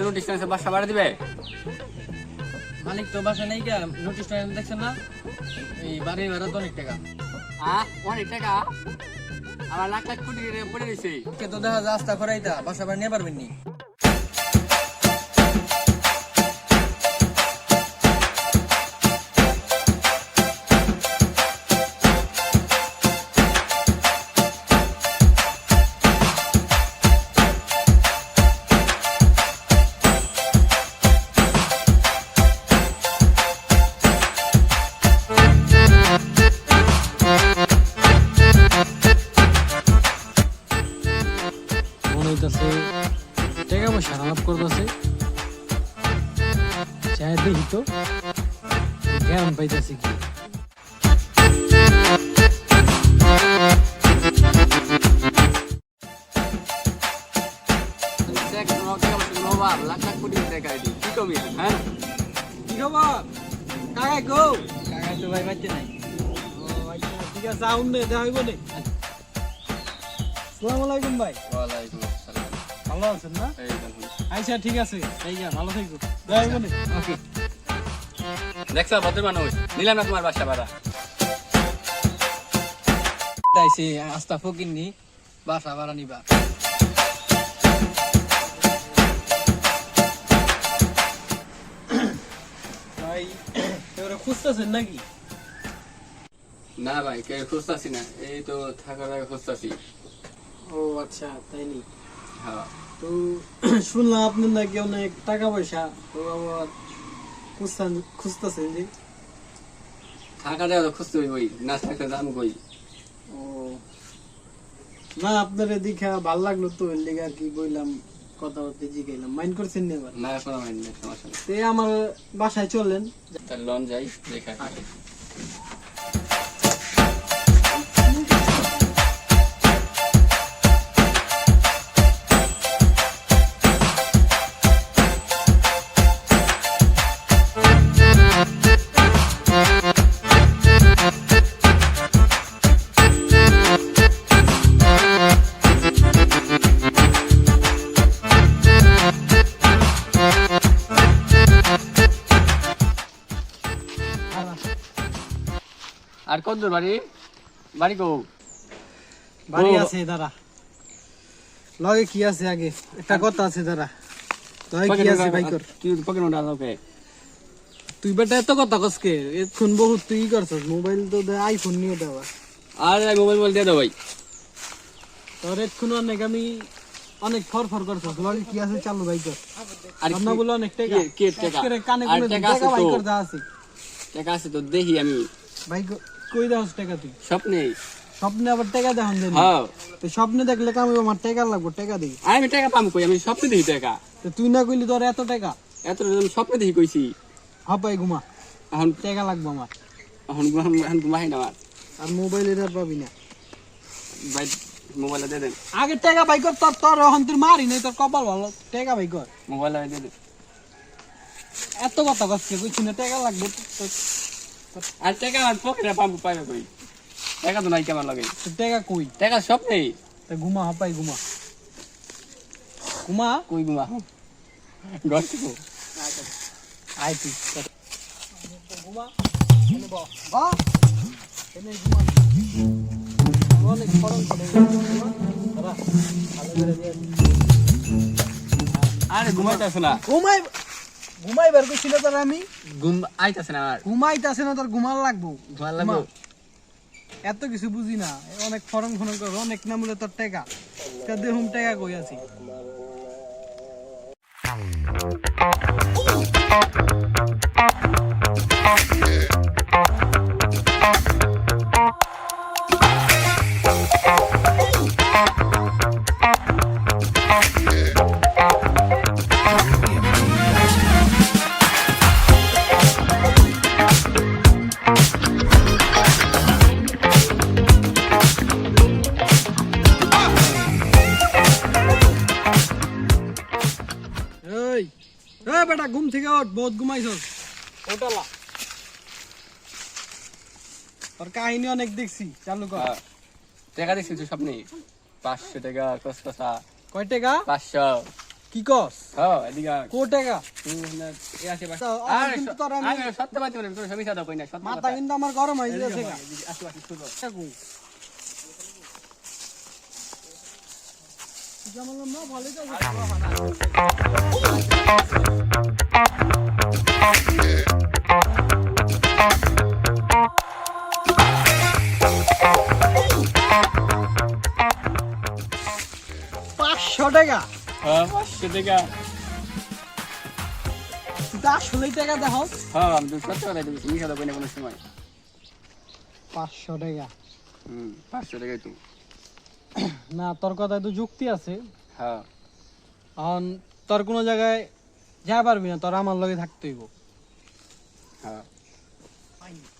তো নোটিশ বাসা ভাড়া দিবে? মালিক তো বাসা নেই কে নোটিশ দেখছেন না? এই বাড়ি ভাড়া তো অনেক টাকা। হ্যাঁ অনেক টাকা? আবার লাখ লাখ কোটি পড়ে রয়েছে। কে তো দেখা যায় আস্তা করাইতা বাসা ভাড়া নিয়ে পারবেন নি হ্যাঁ। কি খবর? কাকাই গো? তো ভাই বাচ্চা নাই। ঠিক আছে আউন নে দেখা হইব নে আসসালামু আলাইকুম ভাই। ওয়ালাইকুম আসসালাম। ভালো আছেন না? এই আচ্ছা ঠিক আছে। এই যা ভালো থাকো। দেখা হইব নে ওকে। দেখছ ভদ্র মানুষ। নিলাম না তোমার বাসা ভাড়া। তাইছে আস্তা ফকিননি বাসা ভাড়া নিবা। ভাই এবারে খুঁজতেছেন নাকি? না ভাই কে খুঁজতাছি না এই তো থাকার আগে খুঁজতাছি। ও আচ্ছা তাই নি হ্যাঁ। তো শুনলাম আপনার নাকি অনেক টাকা পয়সা তো আবার খুঁজতেন খুঁজতেছেন যে? তো খুঁজতে হইবই না থাকলে দাম কই? ও। না আপনার এদিকে ভালো লাগল তো এর লেগে আর কি বললাম। কথা বলতে জিগাইলাম। মাইন্ড করছেন না এবার না কোনো মাইন্ড নেই সমস্যা আমার বাসায় চললেন তার লন যাই দেখা আর বাড়ি? বাড়ি কো। বাড়ি আছে দাঁড়া। লগে কি আছে আগে? একটা কথা আছে দাঁড়া। লগে কি আছে বাইকর? তুই পকেট আছে ওকে। তুই বেটা এত কথা কসকে এতক্ষণ বহুত তুই করছস মোবাইল তো আইফোন নিয়ে দেওয়া আর মোবাইল মোবাইল দিয়ে দাও ভাই। তোর এতক্ষণ অনেক আমি অনেক ফর ফর করছস। লগে কি আছে চালু বাইকর? আর আমরা বলে অনেক টাকা। কি- টাকা? আর টাকা আছে তো? টাকা আছে তো দেখি আমি। বাইক কই দাস টাকা তুই স্বপ্নে। স্বপ্নে আবার টাকা দেখান দেন। হ্যাঁ। তো স্বপ্নে দেখলে কাম আমার টাকা লাগবে টাকা দিই। আমি টাকা পাম কই? আমি স্বপ্নে দেখি টাকা। তো তুই না কইলি তোর এত টাকা? এত স্বপ্নে দেখি কইছি। হাপাই ঘুমা। এখন টাকা লাগবে আমার। এখন এখন ঘুমাই না আমার। আর মোবাইল এটা পাবি না। ভাই মোবাইল দিয়ে দেন। আগে টাকা বাই কর তোর তোর এখন তোর মারি নাই তোর কপাল ভালো। টাকা বাই কর। মোবাইল দিয়ে দেন। এত কথা কচ্ছে কইছি না টাকা লাগবে। আর টাকা আমার পকেটে পাম পাইবে কই? টাকা তো নাই কেমন লাগে। টাকা কই? টাকা স্বপ্নে তা ঘুমা হাপাই ঘুমা। ঘুমা? কই ঘুমা? ঘর থেকে। আয় তুই। ঘুমা ব এনে ঘুমা। অনেক খরচ করে। আরে ঘুমাইতেছে না। ঘুমাই ঘুমাইবার করছিল তোর আমি? ঘুম আইতাছে না আমার ঘুমাইতাছে না তোর ঘুমাল লাগবো। ঘুমাল লাগবো? এত কিছু বুঝি না অনেক ফরম ফরম করে অনেক নামলে তোর টেকা। তা দেখুন টেকা কই আছি। বহুত ঘুমাইছস ওটালা তোর কাহিনী অনেক দেখছি চালু কর। হ্যাঁ। টাকা দেখছি তো স্বপ্নে? পাঁচশো টাকা কসকসা কয় টাকা? পাঁচশো। কি কস? হ্যাঁ এদিকে। কো টাকা? তুই না এই আশেপাশে- তো, আর পাঁচশো টাকা হ্যাঁ, পাঁচশো টাকা। টাকা দেখো হ্যাঁ, আমি সত্য কথাই দিবি, তুমি সাদা কোনো সময়। পাঁচশো টাকা হুম, পাঁচশো টাকাই তো। না তোর কথায় তো যুক্তি আছে। হ্যাঁ, তোর কোনো জায়গায় যা পারবি না তোর আমার লগে থাকতে হইব। হ্যাঁ।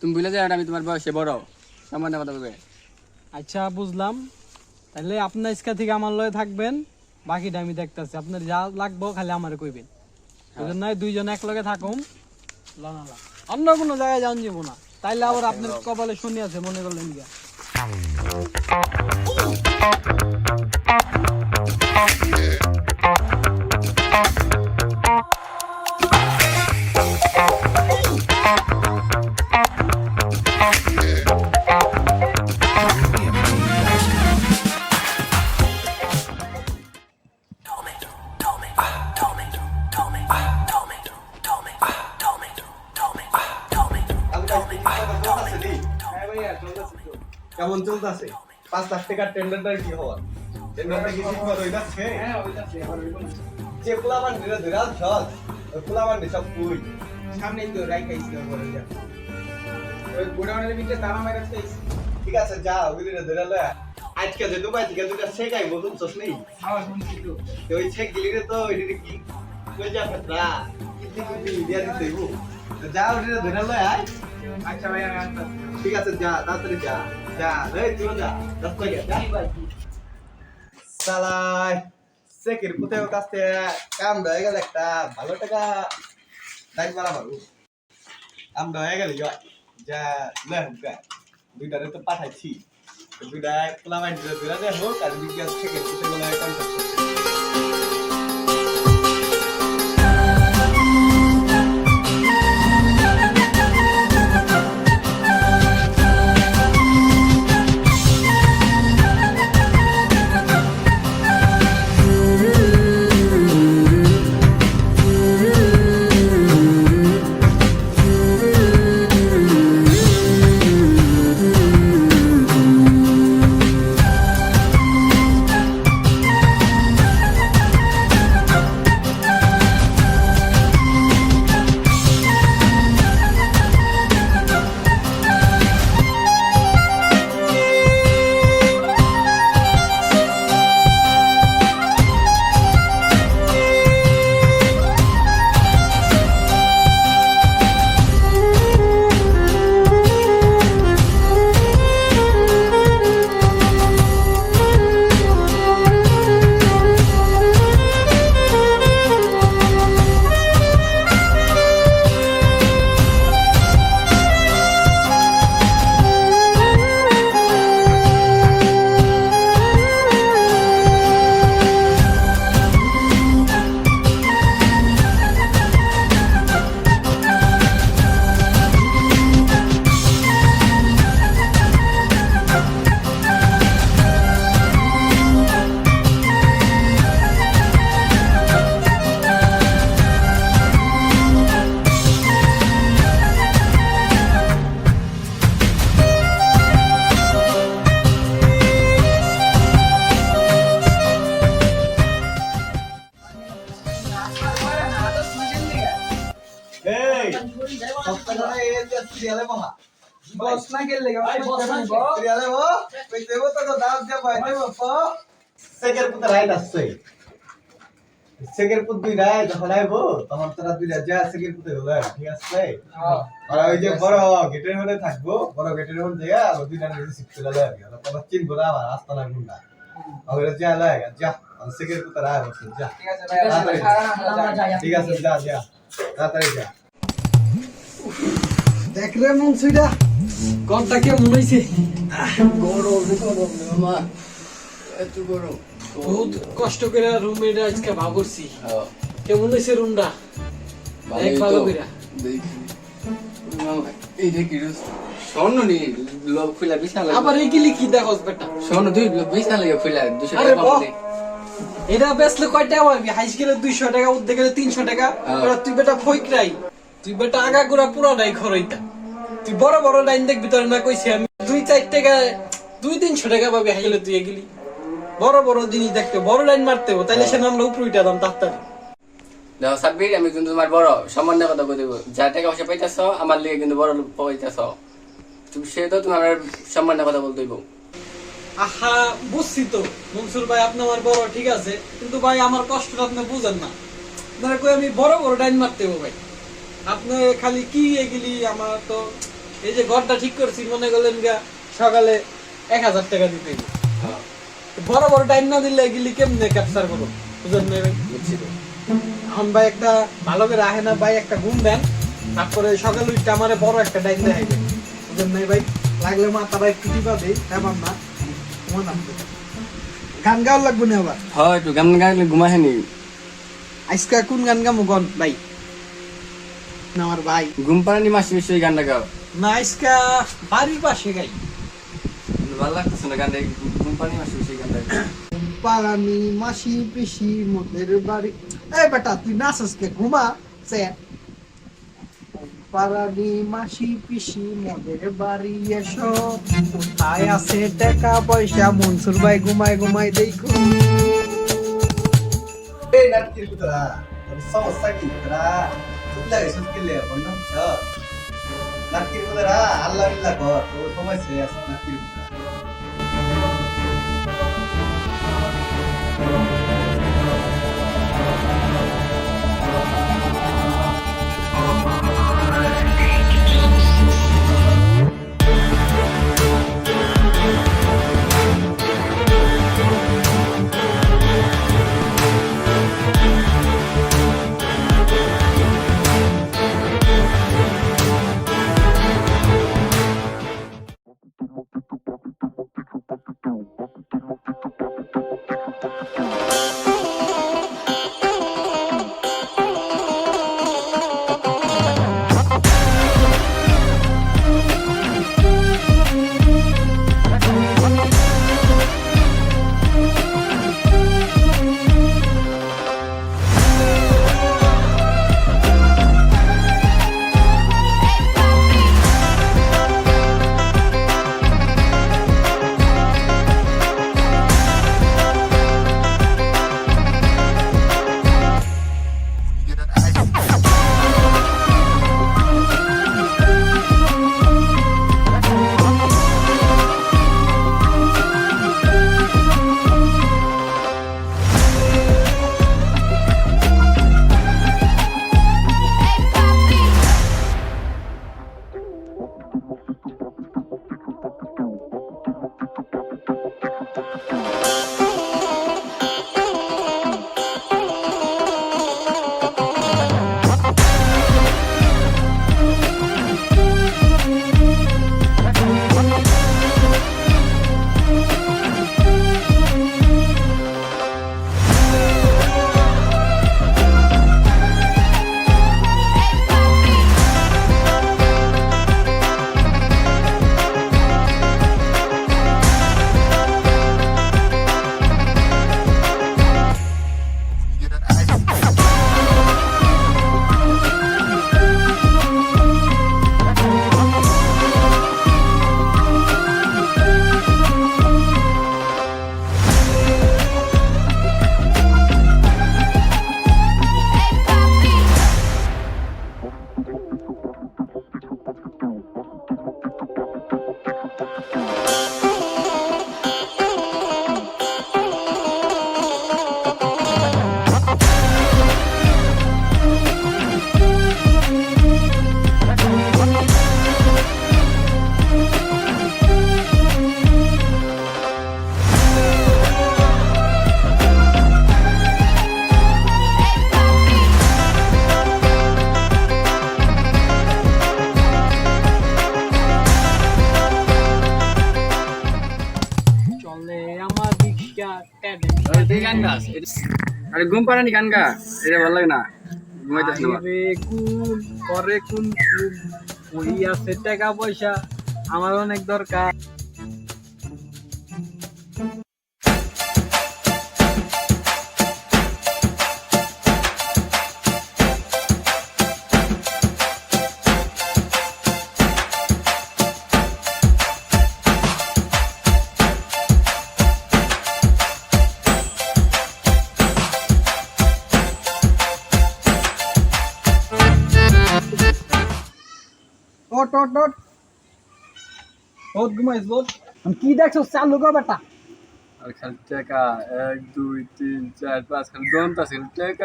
তুমি বুঝলে যে আমি তোমার বয়সে বড়। সম্বন্ধে কথা বলবে। আচ্ছা বুঝলাম। তাহলে আপনার ইস্কা থেকে আমার লগে থাকবেন বাকিটা আমি দেখতেছি। আপনার যা লাগবো খালি আমারে কইবেন। বুঝলেন নাই দুইজন এক লগে থাকুম লনালা অন্য কোনো জায়গায় যান যাব না। তাইলে আবার আপনার কপালে শুনি আছে মনে করলেন গিয়া। Ooh. চলতেছে পাঁচ লাখ টাকার টেন্ডারটা কি হওয়ার? টেন্ডারটা কি ঠিক মতো হইতাছে? যে পোলামান ধরে ধরে ওই পোলামান সব কুই? সামনেই তো রাই খাইছিল বলে যা। ওই গোডাউনের ভিতরে তালা মারা খাইছি। ঠিক আছে যা ওগুলি ধরে লয় আজকে যে দুবাই থেকে দুটা শেখাই বলুন চস নেই ওই শেখ গিলি রে তো ওইটা কি কই যা ফেতরা? কিতি কিতি দিয়া দিতে হইব। তো যা ধরে লয় আয়। আচ্ছা ভাই ঠিক আছে যা তাড়াতাড়ি যা। সালাই সেকের পুতে কাছে কাম হয়ে গেল একটা ভালো টাকা দাই মারা মারু কাম হয়ে গেল যা লে হুকা দুইটারে তো পাঠাইছি দুইটা পোলামাইন দুইটা দুইটা হোক আর বিজ্ঞান সেকের পুতে গুলো কন্টাক্ট সিরিয়ালে মহা বস না গেলে ভাই বস না কই দেবো তো দাম দে ভাই দেবো তো সেকের পুতে রাইট আসছে। সেকের পুত দুই রাই যখন আইবো তখন তোরা দুই যা সেকের পুতে হলো ঠিক আছে? আর ওই যে বড় গেটের মধ্যে থাকব বড় গেটের মধ্যে যা আর দুইটা নিজে শিখতে লাগে আর কি তোমার চিনবো না আমার রাস্তা গুন্ডা। যা লাগে যা সেকের পুতে রাই বসে যা। ঠিক আছে ভাই ঠিক আছে যা যা। তাড়াতাড়ি যা। দেখ রে মনসুইরা ঘরটা কেমন হইছে গরম গরম মামা এত গরম বহুত কষ্ট করে রুমে আজকে ভাবছি কেমন হয়েছে রুমটা দেখ ভালো তো। কইরা। দেখি। মামা, এই যে কি স্বর্ণ নি লোক খুলা বিশাল আবার এই কি দেখোস বেটা স্বর্ণ দুই লোক বিশাল লাগে টাকা। এটা বেচলে কয় টাকা পাবি হাইস গেলে দুইশো টাকা উঠতে গেলে তিনশো টাকা হ্যাঁ। তুই বেটা ফইকরাই তুই বেটা আগা গোড়া পুরো নাই খরইতা তুই বড় বড় লাইন দেখবি তোর না কইছি আমি দুই চার টাকা দুই তিনশো টাকা পাবি হাই গেলে তুই এগুলি। বড় বড় জিনিস দেখতে বড় লাইন মারতে হব তাইলে সে নামলে উপরে উঠে দাম তাড়াতাড়ি। দেখো সাব্বির আমি কিন্তু তোমার বড় সম্মানের কথা বলে দেবো যা টাকা পয়সা পাইতেছ আমার লিগে কিন্তু বড় লোক পাইতেছ। তুমি সে তো তোমার সম্মানের কথা বলতে হইব। আহা বুঝছি তো। মনসুর ভাই আপনি আমার বড় ঠিক আছে। কিন্তু ভাই আমার কষ্টটা আপনি বুঝেন না। আপনারা কই আমি বড় বড় ডাইন মারতে হব ভাই। আপনি খালি কি এগুলি আমার তো এই যে ঘরটা ঠিক করছি মনে করলেন গা সকালে এক হাজার টাকা দিতে। বড় বড় ডাইন না দিলে এগুলি কেমনে ক্যাপচার করব? বুঝেন না ভাই? বুঝছি তো এখন ভাই একটা ভালো করে আহে না ভাই একটা ঘুম দেন তারপরে সকালে উঠতে আমার বড় একটা ডাইন দেখাইবেন বুঝেন নাই ভাই? লাগলে মাথাটা একটু টিপা দেই তেমন না। ঘুমান আপনি। গান গাওয়ার লাগবে না আবার? হয় একটু গান গাইলে ঘুমাহে নি। আজকে কোন গান গামো গন ভাই? আমার ভাই। ঘুম পাড়ানি মাসি বেশি ওই গানটা গাও। না আজকে বাড়ির পাশে গাই। ভালো লাগতেছে না গানটা ঘুম পাড়ানি মাসি বেশি গানটা গাও। পারানি মাসি পিসি মোদের বাড়ি। এই বেটা তুই নাচস কে? ঘুমা সে পারানি মাসি পিসি মোদের বাড়ি এসো। কোথায় আছে টাকা পয়সা? মনসুর ভাই ঘুমায় ঘুমায় দেখো। এই নাটকির পুতরা সমস্যা কি? পুতরা তুই এসব কি লে বন্ধ নাটকির পুতরা আল্লাহ কর তোর সময় শেষ নাটকির ঘুম পাড়ানি গান গা এটা ভালো লাগে না। ঘুমাইতেছ না আছে টাকা পয়সা, আমার অনেক দরকার। ওট ওট বহুত ঘুমাইছ বহুত। আমি কি দেখছ চালু কর বেটা। আর খালি টাকা এক দুই তিন চার পাঁচ খালি গন্ত আছে টাকা।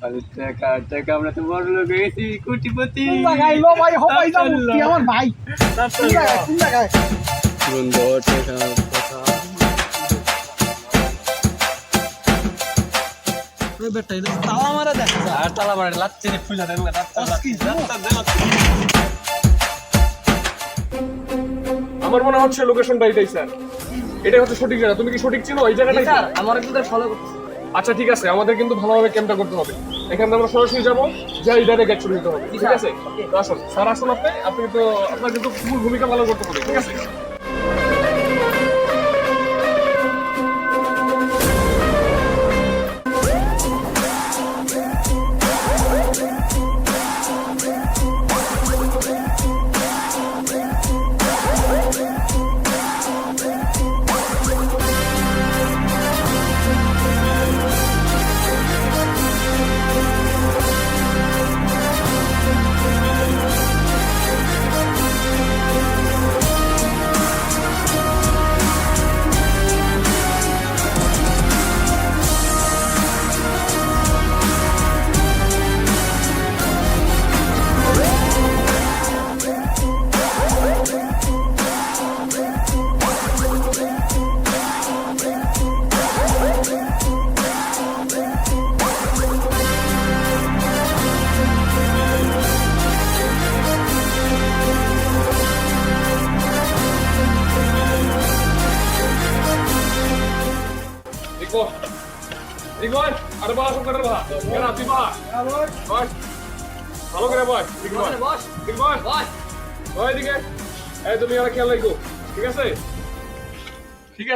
খালি টাকা টাকা আমরা তো বড় লোক হয়েছি কোটিপতি। কোন ভাই হবাই যাব কি আমার ভাই। কোন জায়গায় কোন জায়গায়? সুন্দর টাকা বেটা তালা মারা দেখ আর তালা মারে লাচ্ছি রে ফুলা অস্কি আমার মনে হচ্ছে লোকেশনটা এটাই স্যার এটাই হচ্ছে সঠিক জায়গা। তুমি কি সঠিক ছিল এই জায়গাটাই? স্যার আমার কিন্তু ফলো করতে আচ্ছা ঠিক আছে। আমাদের কিন্তু ভালোভাবে ক্যাম্পটা করতে হবে। এখানে আমরা সরাসরি যাব যাই ডাইরেক্ট অ্যাকশন নিতে হবে। ঠিক আছে? তো আসুন। স্যার আসুন আপনি। আপনি তো আপনার কিন্তু ভূমিকা ভালো করতে হবে ঠিক আছে?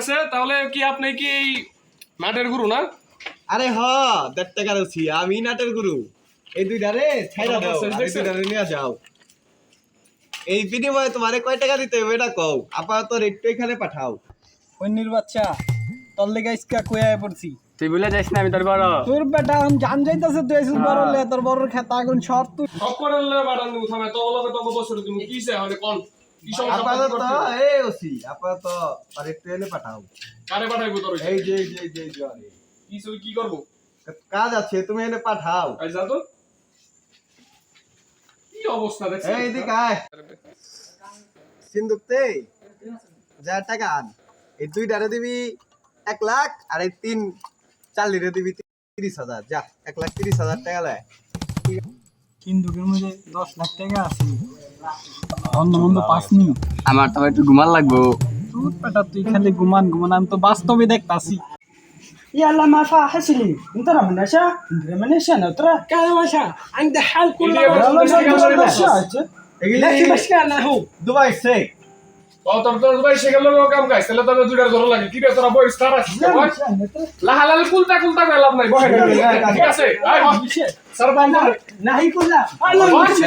আছে তাহলে কি আপনি কি এই নাটের গুরু না? আরে হ দেড় টাকা রয়েছি আমি নাটের গুরু। এই দুইটা রে ছাইরা দাও এই নিয়ে যাও। এই বিনিময়ে তোমারে কয় টাকা দিতে হবে এটা কও। আপাতত রেটটা এখানে পাঠাও। কন্যির বাচ্চা তোর লেগে ইসকা কইয়া পড়ছি। তুই বলে যাইস না আমি তোর বড়। তোর বেটা আমি জান যাইতাছে তুই এসে বড় লে তোর বড় খেতা আগুন শর্ট তুই সব করে লে বাড়ান দিমু থামে তো লগে তো বছর তুমি কি চাই মানে কোন? আপাতত? এই ওসি আপাতত আর একটু এনে পাঠাও। কারে পাঠাইবো তোর এই যে এই যে এই যে যে কি ছবি কি করব? কাজ আছে তুমি এনে পাঠাও। আই যা তো। কি অবস্থা দেখছিস? এই দিকে আয়। সিন্দুকতে যা টাকা আন। এই দুইটারে দিবি এক লাখ আর এই তিন চালিরে দিবি তিরিশ হাজার। যা এক লাখ তিরিশ হাজার টাকা কিন্তু মধ্যে দশ লাখ টাকা আছে। অন্য মন্দ পাস নি আমার তো একটু ঘুমান লাগবো তোর বেটা তুই খালি গুমান গুমান আমি তো বাস্তবে দেখতাছি يلا ما فيها حسلي انت راه من اشا انت من اشا نترى كان ماشا عند حال كل إيه يا بس مش كده ولا لكن مش كان هو দুবাই শেখ ও তোর তোর ভাই সেগুলো লোক কাম গাইছ তাহলে তোর দুইটার ধরে লাগে কি রে তোরা বই স্টার আছিস لا বই مش نترى লাহা লাল কুলতা কুলতা গেল লাভ নাই বই ঠিক আছে আয় বই স্যার বান্দা نهي كلها انا مش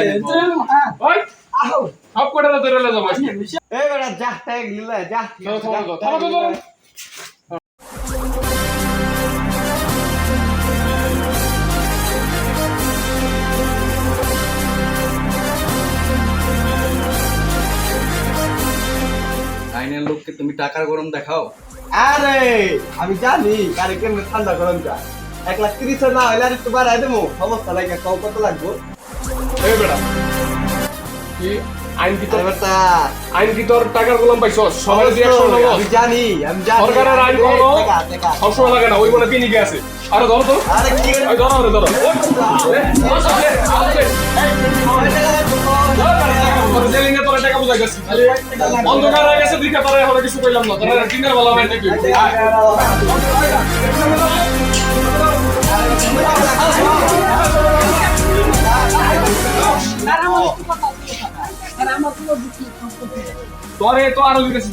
ধরে লে যাব مش এই বেটা যা টাকা গিলা যা। থামো থামো থামো থামো আইনের লোককে তুমি টাকার গরম দেখাও। আরে আমি জানি কারে কেমনে ঠান্ডা গরম যায়। এক লাখ তিরিশ না হইলে আর একটু বাড়াই দেবো। সমস্যা লাগে কত লাগবো? এই বেটা কি? আইন কি তোর বেটা আইন কি তোর টাকার গোলাম পাইছস সবাই দিয়ে আমি জানি আমি জানি সরকারের আইন কোনো। সবসময় লাগে না ওই বলে তিনি গেছে আরে ধরো তো আরে কি ধরো ধরো অন্ধকার হয়ে গেছে দিকে তোরা এখন কিছু কইলাম না তোরা দিনের বেলা হয় নাকি তোরে তো আরও বিকাশ